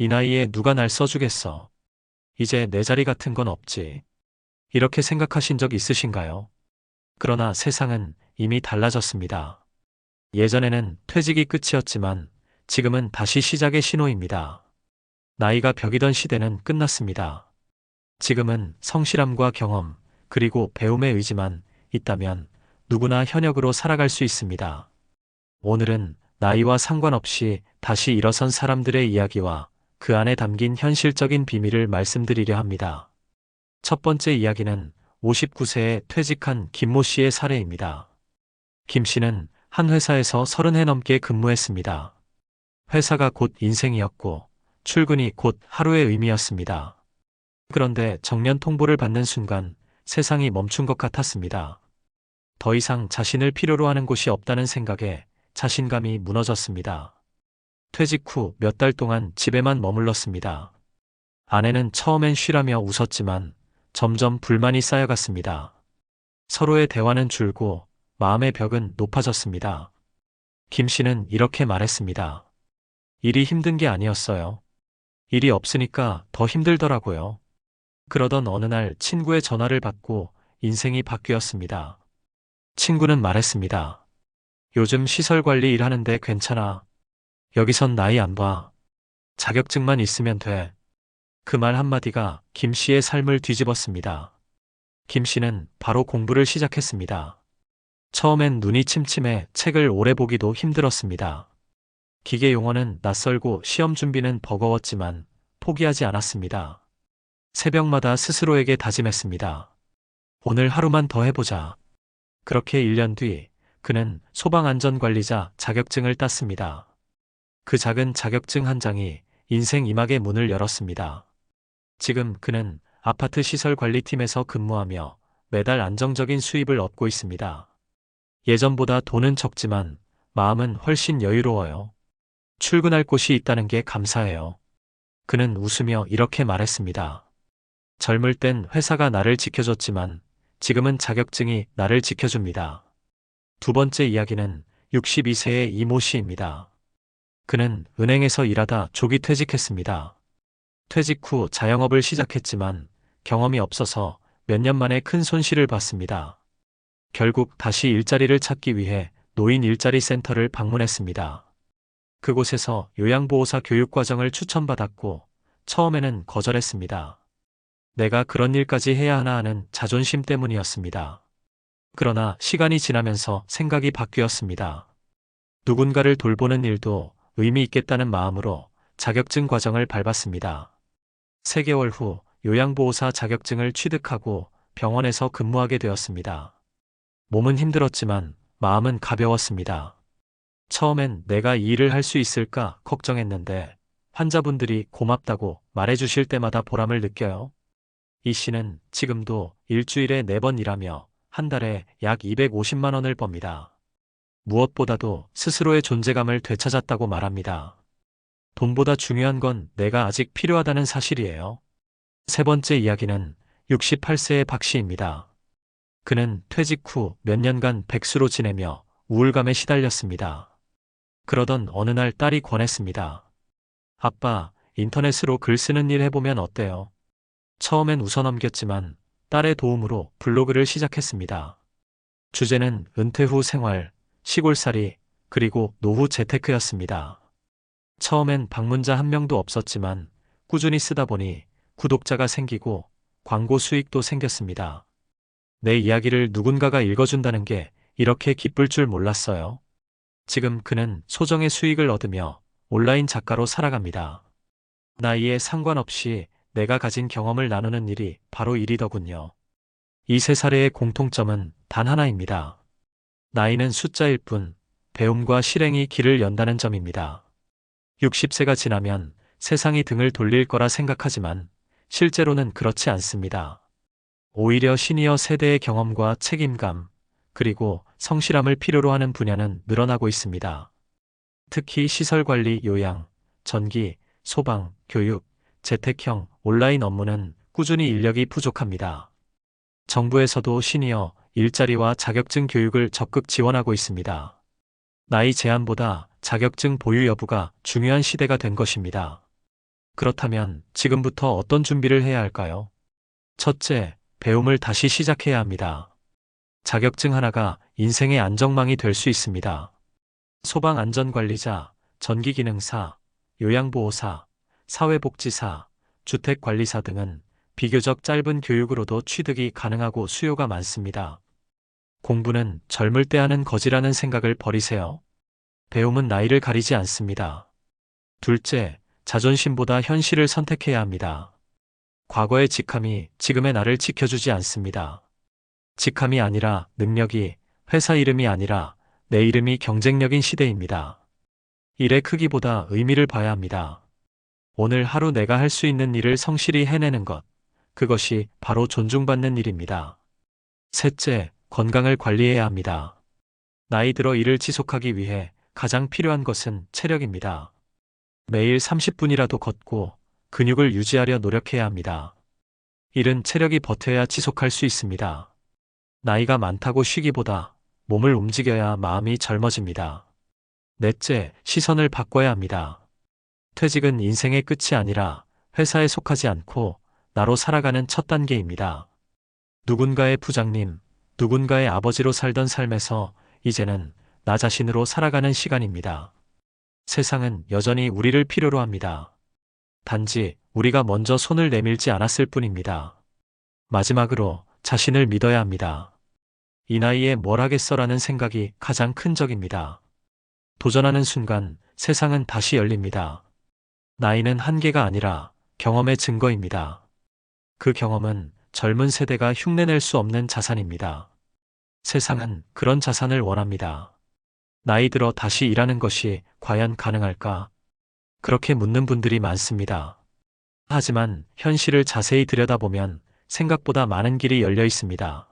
이 나이에 누가 날 써주겠어. 이제 내 자리 같은 건 없지. 이렇게 생각하신 적 있으신가요? 그러나 세상은 이미 달라졌습니다. 예전에는 퇴직이 끝이었지만 지금은 다시 시작의 신호입니다. 나이가 벽이던 시대는 끝났습니다. 지금은 성실함과 경험, 그리고 배움의 의지만 있다면 누구나 현역으로 살아갈 수 있습니다. 오늘은 나이와 상관없이 다시 일어선 사람들의 이야기와 그 안에 담긴 현실적인 비밀을 말씀드리려 합니다. 첫 번째 이야기는 59세에 퇴직한 김모 씨의 사례입니다. 김 씨는 한 회사에서 30해 넘게 근무했습니다. 회사가 곧 인생이었고 출근이 곧 하루의 의미였습니다. 그런데 정년 통보를 받는 순간 세상이 멈춘 것 같았습니다. 더 이상 자신을 필요로 하는 곳이 없다는 생각에 자신감이 무너졌습니다. 퇴직 후 몇 달 동안 집에만 머물렀습니다. 아내는 처음엔 쉬라며 웃었지만 점점 불만이 쌓여갔습니다. 서로의 대화는 줄고 마음의 벽은 높아졌습니다. 김 씨는 이렇게 말했습니다. 일이 힘든 게 아니었어요. 일이 없으니까 더 힘들더라고요. 그러던 어느 날 친구의 전화를 받고 인생이 바뀌었습니다. 친구는 말했습니다. 요즘 시설 관리 일하는데 괜찮아. 여기선 나이 안 봐. 자격증만 있으면 돼. 그 말 한마디가 김 씨의 삶을 뒤집었습니다. 김 씨는 바로 공부를 시작했습니다. 처음엔 눈이 침침해 책을 오래 보기도 힘들었습니다. 기계 용어는 낯설고 시험 준비는 버거웠지만 포기하지 않았습니다. 새벽마다 스스로에게 다짐했습니다. 오늘 하루만 더 해보자. 그렇게 1년 뒤 그는 소방안전관리자 자격증을 땄습니다. 그 작은 자격증 한 장이 인생 이막의 문을 열었습니다. 지금 그는 아파트 시설 관리팀에서 근무하며 매달 안정적인 수입을 얻고 있습니다. 예전보다 돈은 적지만 마음은 훨씬 여유로워요. 출근할 곳이 있다는 게 감사해요. 그는 웃으며 이렇게 말했습니다. 젊을 땐 회사가 나를 지켜줬지만 지금은 자격증이 나를 지켜줍니다. 두 번째 이야기는 62세의 이모 씨입니다. 그는 은행에서 일하다 조기 퇴직했습니다. 퇴직 후 자영업을 시작했지만 경험이 없어서 몇 년 만에 큰 손실을 봤습니다. 결국 다시 일자리를 찾기 위해 노인 일자리 센터를 방문했습니다. 그곳에서 요양보호사 교육과정을 추천받았고 처음에는 거절했습니다. 내가 그런 일까지 해야 하나 하는 자존심 때문이었습니다. 그러나 시간이 지나면서 생각이 바뀌었습니다. 누군가를 돌보는 일도 의미 있겠다는 마음으로 자격증 과정을 밟았습니다. 3개월 후 요양보호사 자격증을 취득하고 병원에서 근무하게 되었습니다. 몸은 힘들었지만 마음은 가벼웠습니다. 처음엔 내가 이 일을 할 수 있을까 걱정했는데 환자분들이 고맙다고 말해주실 때마다 보람을 느껴요. 이 씨는 지금도 일주일에 4번 일하며 한 달에 약 250만 원을 법니다. 무엇보다도 스스로의 존재감을 되찾았다고 말합니다. 돈보다 중요한 건 내가 아직 필요하다는 사실이에요. 세 번째 이야기는 68세의 박 씨입니다. 그는 퇴직 후 몇 년간 백수로 지내며 우울감에 시달렸습니다. 그러던 어느 날 딸이 권했습니다. 아빠, 인터넷으로 글 쓰는 일 해보면 어때요? 처음엔 웃어넘겼지만 딸의 도움으로 블로그를 시작했습니다. 주제는 은퇴 후 생활, 시골살이, 그리고 노후 재테크였습니다. 처음엔 방문자 한 명도 없었지만 꾸준히 쓰다 보니 구독자가 생기고 광고 수익도 생겼습니다. 내 이야기를 누군가가 읽어준다는 게 이렇게 기쁠 줄 몰랐어요. 지금 그는 소정의 수익을 얻으며 온라인 작가로 살아갑니다. 나이에 상관없이 내가 가진 경험을 나누는 일이 바로 일이더군요. 이 세 사례의 공통점은 단 하나입니다. 나이는 숫자일 뿐 배움과 실행이 길을 연다는 점입니다. 60세가 지나면 세상이 등을 돌릴 거라 생각하지만 실제로는 그렇지 않습니다. 오히려 시니어 세대의 경험과 책임감, 그리고 성실함을 필요로 하는 분야는 늘어나고 있습니다. 특히 시설관리, 요양, 전기, 소방, 교육, 재택형, 온라인 업무는 꾸준히 인력이 부족합니다. 정부에서도 시니어, 일자리와 자격증 교육을 적극 지원하고 있습니다. 나이 제한보다 자격증 보유 여부가 중요한 시대가 된 것입니다. 그렇다면 지금부터 어떤 준비를 해야 할까요? 첫째, 배움을 다시 시작해야 합니다. 자격증 하나가 인생의 안정망이 될 수 있습니다. 소방안전관리자, 전기기능사, 요양보호사, 사회복지사, 주택관리사 등은 비교적 짧은 교육으로도 취득이 가능하고 수요가 많습니다. 공부는 젊을 때 하는 거지라는 생각을 버리세요. 배움은 나이를 가리지 않습니다. 둘째, 자존심보다 현실을 선택해야 합니다. 과거의 직함이 지금의 나를 지켜주지 않습니다. 직함이 아니라 능력이, 회사 이름이 아니라 내 이름이 경쟁력인 시대입니다. 일의 크기보다 의미를 봐야 합니다. 오늘 하루 내가 할 수 있는 일을 성실히 해내는 것, 그것이 바로 존중받는 일입니다. 셋째, 건강을 관리해야 합니다. 나이 들어 일을 지속하기 위해 가장 필요한 것은 체력입니다. 매일 30분이라도 걷고 근육을 유지하려 노력해야 합니다. 일은 체력이 버텨야 지속할 수 있습니다. 나이가 많다고 쉬기보다 몸을 움직여야 마음이 젊어집니다. 넷째, 시선을 바꿔야 합니다. 퇴직은 인생의 끝이 아니라 회사에 속하지 않고 나로 살아가는 첫 단계입니다. 누군가의 부장님, 누군가의 아버지로 살던 삶에서 이제는 나 자신으로 살아가는 시간입니다. 세상은 여전히 우리를 필요로 합니다. 단지 우리가 먼저 손을 내밀지 않았을 뿐입니다. 마지막으로 자신을 믿어야 합니다. 이 나이에 뭘 하겠어라는 생각이 가장 큰 적입니다. 도전하는 순간 세상은 다시 열립니다. 나이는 한계가 아니라 경험의 증거입니다. 그 경험은 젊은 세대가 흉내낼 수 없는 자산입니다. 세상은 그런 자산을 원합니다. 나이 들어 다시 일하는 것이 과연 가능할까? 그렇게 묻는 분들이 많습니다. 하지만 현실을 자세히 들여다보면 생각보다 많은 길이 열려 있습니다.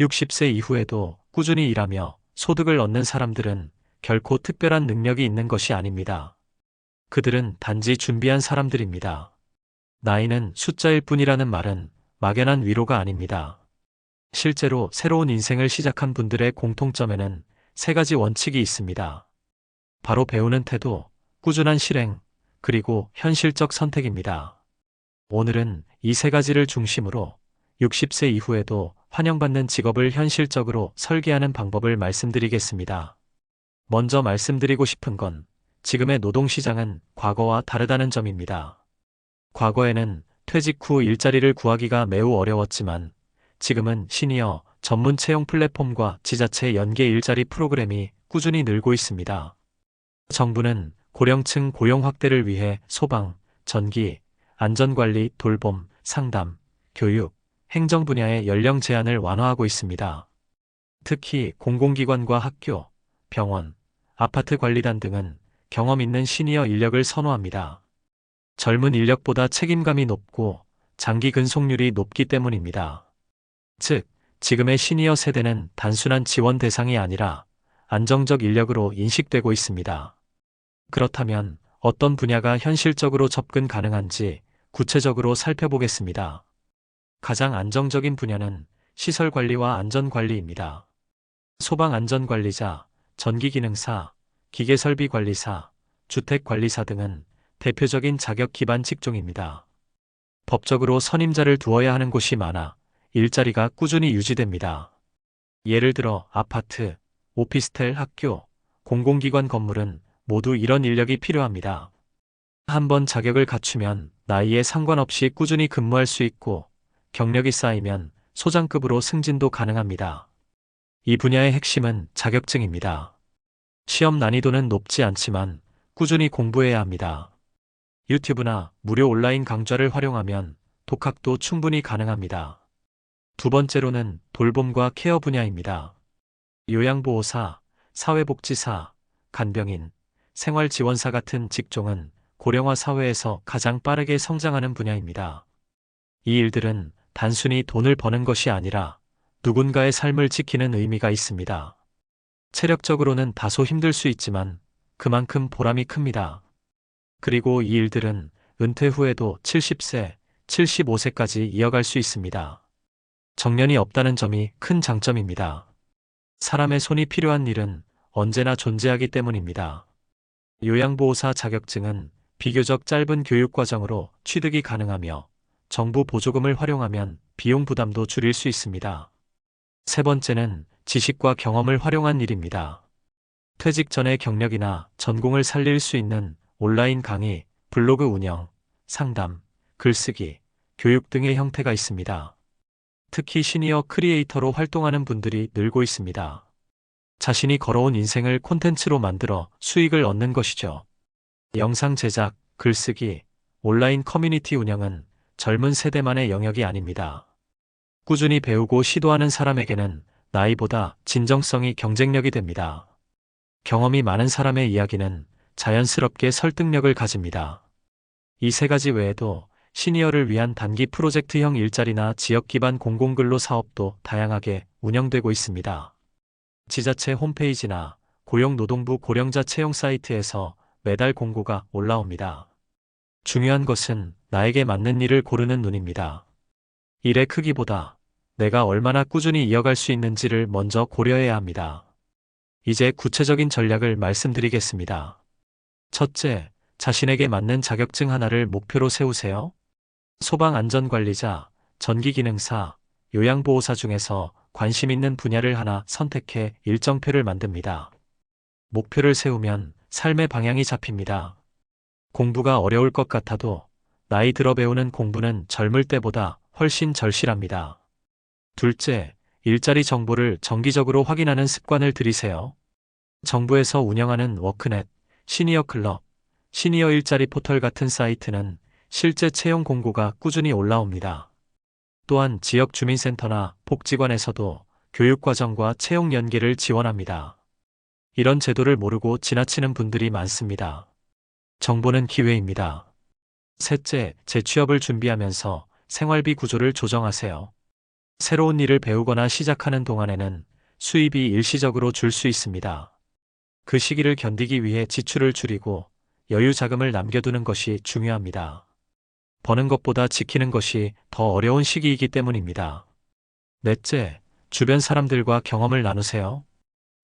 60세 이후에도 꾸준히 일하며 소득을 얻는 사람들은 결코 특별한 능력이 있는 것이 아닙니다. 그들은 단지 준비한 사람들입니다. 나이는 숫자일 뿐이라는 말은 막연한 위로가 아닙니다. 실제로 새로운 인생을 시작한 분들의 공통점에는 세 가지 원칙이 있습니다. 바로 배우는 태도, 꾸준한 실행, 그리고 현실적 선택입니다. 오늘은 이 세 가지를 중심으로 60세 이후에도 환영받는 직업을 현실적으로 설계하는 방법을 말씀드리겠습니다. 먼저 말씀드리고 싶은 건 지금의 노동시장은 과거와 다르다는 점입니다. 과거에는 퇴직 후 일자리를 구하기가 매우 어려웠지만 지금은 시니어 전문 채용 플랫폼과 지자체 연계 일자리 프로그램이 꾸준히 늘고 있습니다. 정부는 고령층 고용 확대를 위해 소방, 전기, 안전관리, 돌봄, 상담, 교육, 행정 분야의 연령 제한을 완화하고 있습니다. 특히 공공기관과 학교, 병원, 아파트 관리단 등은 경험 있는 시니어 인력을 선호합니다. 젊은 인력보다 책임감이 높고 장기 근속률이 높기 때문입니다. 즉, 지금의 시니어 세대는 단순한 지원 대상이 아니라 안정적 인력으로 인식되고 있습니다. 그렇다면 어떤 분야가 현실적으로 접근 가능한지 구체적으로 살펴보겠습니다. 가장 안정적인 분야는 시설 관리와 안전 관리입니다. 소방 안전 관리자, 전기 기능사, 기계 설비 관리사, 주택 관리사 등은 대표적인 자격 기반 직종입니다. 법적으로 선임자를 두어야 하는 곳이 많아 일자리가 꾸준히 유지됩니다. 예를 들어 아파트, 오피스텔, 학교, 공공기관 건물은 모두 이런 인력이 필요합니다. 한번 자격을 갖추면 나이에 상관없이 꾸준히 근무할 수 있고 경력이 쌓이면 소장급으로 승진도 가능합니다. 이 분야의 핵심은 자격증입니다. 시험 난이도는 높지 않지만 꾸준히 공부해야 합니다. 유튜브나 무료 온라인 강좌를 활용하면 독학도 충분히 가능합니다. 두 번째로는 돌봄과 케어 분야입니다. 요양보호사, 사회복지사, 간병인, 생활지원사 같은 직종은 고령화 사회에서 가장 빠르게 성장하는 분야입니다. 이 일들은 단순히 돈을 버는 것이 아니라 누군가의 삶을 지키는 의미가 있습니다. 체력적으로는 다소 힘들 수 있지만 그만큼 보람이 큽니다. 그리고 이 일들은 은퇴 후에도 70세, 75세까지 이어갈 수 있습니다. 정년이 없다는 점이 큰 장점입니다. 사람의 손이 필요한 일은 언제나 존재하기 때문입니다. 요양보호사 자격증은 비교적 짧은 교육 과정으로 취득이 가능하며 정부 보조금을 활용하면 비용 부담도 줄일 수 있습니다. 세 번째는 지식과 경험을 활용한 일입니다. 퇴직 전의 경력이나 전공을 살릴 수 있는 온라인 강의, 블로그 운영, 상담, 글쓰기, 교육 등의 형태가 있습니다. 특히 시니어 크리에이터로 활동하는 분들이 늘고 있습니다. 자신이 걸어온 인생을 콘텐츠로 만들어 수익을 얻는 것이죠. 영상 제작, 글쓰기, 온라인 커뮤니티 운영은 젊은 세대만의 영역이 아닙니다. 꾸준히 배우고 시도하는 사람에게는 나이보다 진정성이 경쟁력이 됩니다. 경험이 많은 사람의 이야기는 자연스럽게 설득력을 가집니다. 이 세 가지 외에도 시니어를 위한 단기 프로젝트형 일자리나 지역 기반 공공근로 사업도 다양하게 운영되고 있습니다. 지자체 홈페이지나 고용노동부 고령자 채용 사이트에서 매달 공고가 올라옵니다. 중요한 것은 나에게 맞는 일을 고르는 눈입니다. 일의 크기보다 내가 얼마나 꾸준히 이어갈 수 있는지를 먼저 고려해야 합니다. 이제 구체적인 전략을 말씀드리겠습니다. 첫째, 자신에게 맞는 자격증 하나를 목표로 세우세요. 소방안전관리자, 전기기능사, 요양보호사 중에서 관심 있는 분야를 하나 선택해 일정표를 만듭니다. 목표를 세우면 삶의 방향이 잡힙니다. 공부가 어려울 것 같아도 나이 들어 배우는 공부는 젊을 때보다 훨씬 절실합니다. 둘째, 일자리 정보를 정기적으로 확인하는 습관을 들이세요. 정부에서 운영하는 워크넷, 시니어 클럽, 시니어 일자리 포털 같은 사이트는 실제 채용 공고가 꾸준히 올라옵니다. 또한 지역 주민센터나 복지관에서도 교육과정과 채용 연계를 지원합니다. 이런 제도를 모르고 지나치는 분들이 많습니다. 정보는 기회입니다. 셋째, 재취업을 준비하면서 생활비 구조를 조정하세요. 새로운 일을 배우거나 시작하는 동안에는 수입이 일시적으로 줄 수 있습니다. 그 시기를 견디기 위해 지출을 줄이고 여유 자금을 남겨두는 것이 중요합니다. 버는 것보다 지키는 것이 더 어려운 시기이기 때문입니다. 넷째, 주변 사람들과 경험을 나누세요.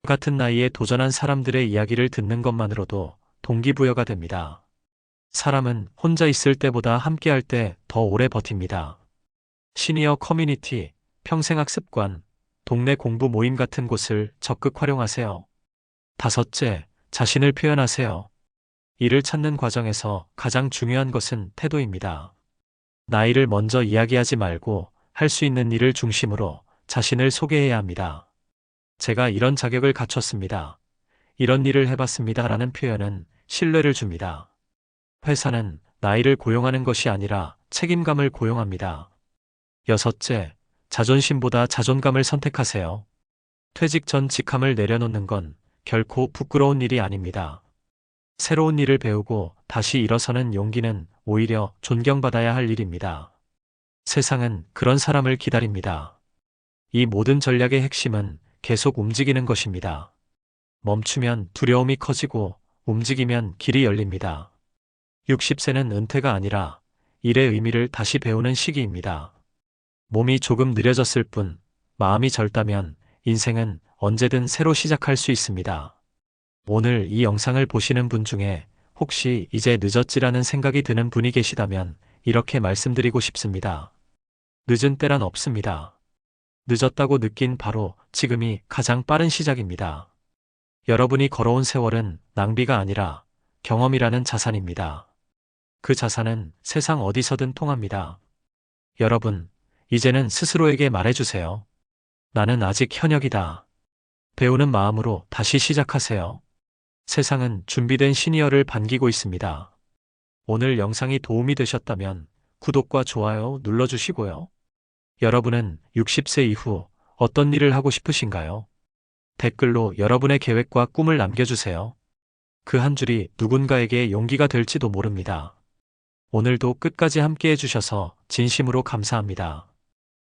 같은 나이에 도전한 사람들의 이야기를 듣는 것만으로도 동기부여가 됩니다. 사람은 혼자 있을 때보다 함께할 때 더 오래 버팁니다. 시니어 커뮤니티, 평생학 습관, 동네 공부 모임 같은 곳을 적극 활용하세요. 다섯째, 자신을 표현하세요. 일을 찾는 과정에서 가장 중요한 것은 태도입니다. 나이를 먼저 이야기하지 말고 할 수 있는 일을 중심으로 자신을 소개해야 합니다. 제가 이런 자격을 갖췄습니다. 이런 일을 해봤습니다. 라는 표현은 신뢰를 줍니다. 회사는 나이를 고용하는 것이 아니라 책임감을 고용합니다. 여섯째, 자존심보다 자존감을 선택하세요. 퇴직 전 직함을 내려놓는 건 결코 부끄러운 일이 아닙니다. 새로운 일을 배우고 다시 일어서는 용기는 오히려 존경받아야 할 일입니다. 세상은 그런 사람을 기다립니다. 이 모든 전략의 핵심은 계속 움직이는 것입니다. 멈추면 두려움이 커지고 움직이면 길이 열립니다. 60세는 은퇴가 아니라 일의 의미를 다시 배우는 시기입니다. 몸이 조금 느려졌을 뿐 마음이 젊다면 인생은 언제든 새로 시작할 수 있습니다. 오늘 이 영상을 보시는 분 중에 혹시 이제 늦었지라는 생각이 드는 분이 계시다면 이렇게 말씀드리고 싶습니다. 늦은 때란 없습니다. 늦었다고 느낀 바로 지금이 가장 빠른 시작입니다. 여러분이 걸어온 세월은 낭비가 아니라 경험이라는 자산입니다. 그 자산은 세상 어디서든 통합니다. 여러분, 이제는 스스로에게 말해주세요. 나는 아직 현역이다. 배우는 마음으로 다시 시작하세요. 세상은 준비된 시니어를 반기고 있습니다. 오늘 영상이 도움이 되셨다면 구독과 좋아요 눌러주시고요. 여러분은 60세 이후 어떤 일을 하고 싶으신가요? 댓글로 여러분의 계획과 꿈을 남겨주세요. 그 한 줄이 누군가에게 용기가 될지도 모릅니다. 오늘도 끝까지 함께 해 주셔서 진심으로 감사합니다.